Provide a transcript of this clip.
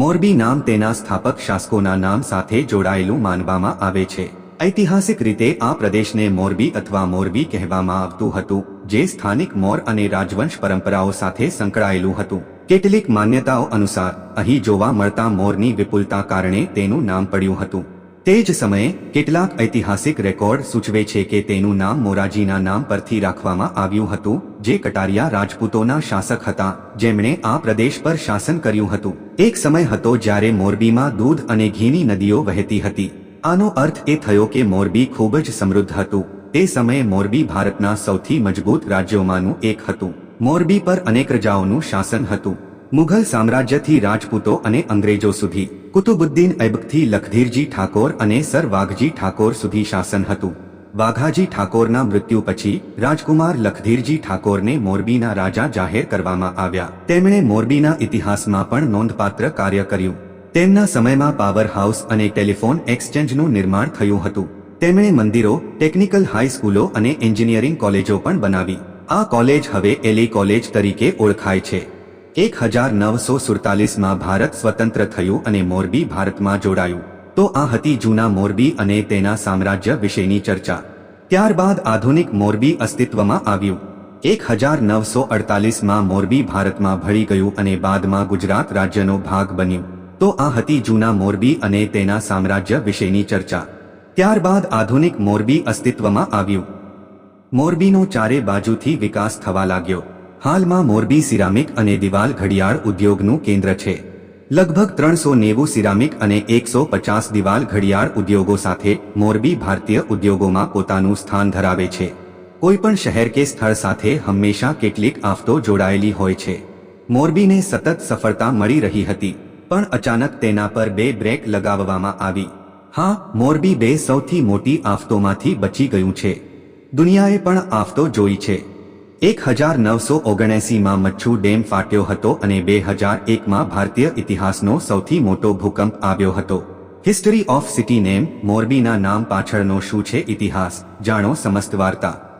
મોરબી નામ તેના સ્થાપક શાસકોના નામ સાથે જોડાયેલું માનવામાં આવે છે. ઐતિહાસિક રીતે આ પ્રદેશને મોરબી અથવા મોરબી કહેવામાં આવતું હતું, જે સ્થાનિક મોર અને રાજવંશ પરંપરાઓ સાથે સંકળાયેલું હતું. કેટલીક માન્યતાઓ અનુસાર, અહીં જોવા મળતા મોરની વિપુલતા કારણે તેનું નામ પડ્યું હતું. તે જ સમયે કેટલાક ઐતિહાસિક રેકોર્ડ સૂચવે છે કે તેનું નામ મોરાજીના નામ પરથી રાખવામાં આવ્યું હતું, જે કટારિયા રાજપૂતોના શાસક હતા, જેમણે આ પ્રદેશ પર શાસન કર્યું હતું. એક સમય હતો જ્યારે મોરબીમાં દૂધ અને ઘીની નદીઓ વહેતી હતી. આનો અર્થ એ થયો કે મોરબી ખૂબ જ સમૃદ્ધ હતું. તે સમયે મોરબી ભારતના સૌથી મજબૂત રાજ્યોમાંનું એક હતું. મોરબી પર અનેક રજાઓનું શાસન હતું. મુઘલ સામ્રાજ્યથી રાજપૂતો અને અંગ્રેજો સુધી કુતુબુદ્દીન ઐબકથી લખધીરજી ઠાકોર અને સર વાઘજી ઠાકોર સુધી શાસન હતું. વાઘાજી ઠાકોરના મૃત્યુ પછી રાજકુમાર લખધીરજી ઠાકોરને મોરબીના રાજા જાહેર કરવામાં આવ્યા. તેમણે મોરબીના ઇતિહાસમાં પણ નોંધપાત્ર કાર્ય કર્યું. તેમના સમયમાં પાવર હાઉસ અને ટેલિફોન એક્સચેન્જનું નિર્માણ થયું હતું. તેમણે મંદિરો, ટેકનિકલ હાઈસ્કૂલો અને એન્જિનિયરિંગ કોલેજો પણ બનાવી. આ કોલેજ હવે એલી કોલેજ તરીકે ઓળખાય છે. એક હજાર નવસો સુડતાલીસમાં ભારત સ્વતંત્ર થયું અને મોરબી ભારતમાં જોડાયું. તો આ હતી જૂના મોરબી અને તેના સામ્રાજ્ય વિશેની ચર્ચા. ત્યારબાદ આધુનિક મોરબી અસ્તિત્વમાં આવ્યું. એક હજાર નવસો અડતાલીસમાં મોરબી ભારતમાં ભળી ગયું અને બાદમાં ગુજરાત રાજ્યનો ભાગ બન્યું. તો આ હતી જૂના મોરબી અને તેના સામ્રાજ્ય વિશેની ચર્ચા. ત્યારબાદ આધુનિક મોરબી અસ્તિત્વમાં આવ્યું. મોરબીનો ચારે બાજુથી વિકાસ થવા લાગ્યો. હાલમાં મોરબી સિરામિક અને દિવાલ ઘડિયાળ ઉદ્યોગનું કેન્દ્ર છે. લગભગ ત્રણસો નેવું સિરામિક અને એકસો પચાસ દિવાલ ઘડિયાળ ઉદ્યોગો સાથે મોરબી ભારતીય ઉદ્યોગોમાં પોતાનું સ્થાન ધરાવે છે. કોઈપણ શહેર કે સ્થળ સાથે હંમેશા કેટલીક આફતો જોડાયેલી હોય છે. મોરબીને સતત સફળતા મળી રહી હતી, પણ અચાનક તેના પર બે બ્રેક લગાવવામાં આવી. હા, મોરબી બે સૌથી મોટી આફતોમાંથી બચી ગયું છે. દુનિયાએ પણ આફતો જોઈ છે. એક હજાર નવસો ઓગણએસીમાં મચ્છુ ડેમ ફાટ્યો હતો અને બે હજાર એકમાં ભારતીય ઇતિહાસનો સૌથી મોટો ભૂકંપ આવ્યો હતો. હિસ્ટરી ઓફ સિટી નેમ મોરબીના નામ પાછળનો શું છે ઇતિહાસ? જાણો સમસ્ત વાર્તા.